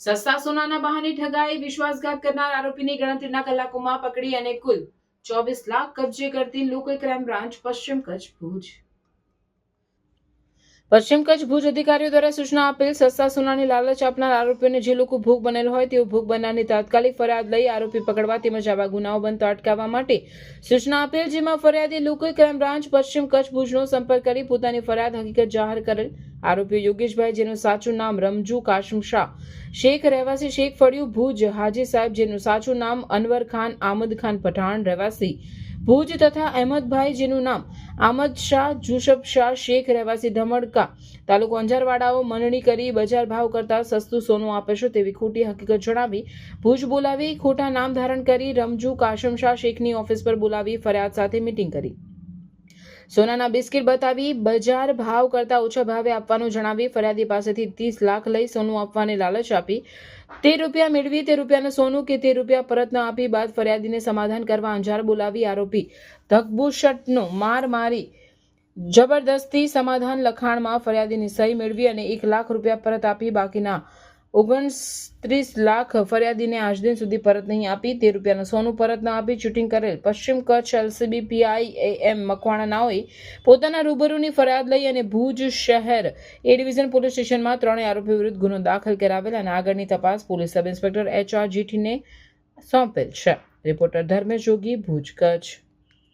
સસ્તા સોનાના બહાને ઠગાઈ વિશ્વાસઘાત કરનાર આરોપીની ગણતરીના કલાકોમાં પકડી અને કુલ ચોવીસ લાખ કબજે કરતી લોકલ ક્રાઇમ બ્રાન્ચ પશ્ચિમ કચ્છ ભુજ. પશ્ચિમ કચ્છ ભુજ અધિકારીઓ દ્વારા સૂચના આપેલ સસ્તા સોનાની લાલચ આપનાર આરોપીઓને જે લોકો ભોગ બનેલ હોય તેઓ ભોગ બનનારની તાત્કાલિક ફરિયાદ લઈ આરોપી પકડવા તેમજ આવા ગુનાઓ બનતા અટકાવવા માટે સૂચના આપેલ, જેમાં ફરિયાદી લોકલ ક્રાઇમ બ્રાન્ચ પશ્ચિમ કચ્છ ભુજનો સંપર્ક કરી પોતાની ફરિયાદ હકીકત જાહેર કરેલ આરોપીઓ યોગેશભાઈ, જેનું સાચું નામ રમજુ કાશમ શાહ, શેખ રહેવાસી શેખ ફળિયું ભુજ, હાજી સાહેબ, જેનું સાચું નામ અનવર ખાન, આમદ ખાન પઠાણ રહેવાસી ભુજ તથા અહેમદભાઈ, જેનું નામ આમદ શાહ જુસબ શાહ, શેખ રહેવાસી ધમડકા, તાલુકો અંજારવાડાઓ મંડણી કરી બજાર ભાવ કરતા સસ્તું સોનું આપે છે તેવી ખોટી હકીકત જણાવી ભુજ બોલાવી, ખોટા નામ ધારણ કરી રમજુ કાશમ શાહ શેખની ઓફિસ પર બોલાવી ફરિયાદ સાથે મીટિંગ કરી. સોનાના બિસ્કિટ બતાવી બજાર ભાવ કરતા ઓછા ભાવે આપવાનું જણાવી ફરિયાદી પાસેથી ત્રીસ લાખ લઈ સોનું આપવાની લાલચ આપી. તેર રૂપિયા મેળવી, તે રૂપિયાનું સોનું કે તેર રૂપિયા પરત ન આપી બાદ ફરિયાદીને સમાધાન કરવા અંજાર બોલાવી આરોપી ધકબુશટનો માર મારી જબરદસ્તી સમાધાન લખાણમાં ફરિયાદીની સહી મેળવી અને એક લાખ રૂપિયા પરત આપી બાકીના ઓગણત્રીસ લાખ ફરિયાદીને આજ દિન સુધી પરત નહીં આપી. તે રૂપિયાનું સોનું પરત ન આપી. ચૂંટણી કરેલ પશ્ચિમ Kutch LCB, PI M Makwana નાઓએ પોતાના રૂબરૂની ફરિયાદ લઈ અને ભુજ શહેર એ ડિવિઝન પોલીસ સ્ટેશનમાં ત્રણેય આરોપી વિરુદ્ધ ગુનો દાખલ કરાવેલ અને આગળની તપાસ police sub inspector H R જીઠીને સોંપેલ છે. રિપોર્ટર ધર્મેશ જોગી, ભુજ કચ્છ.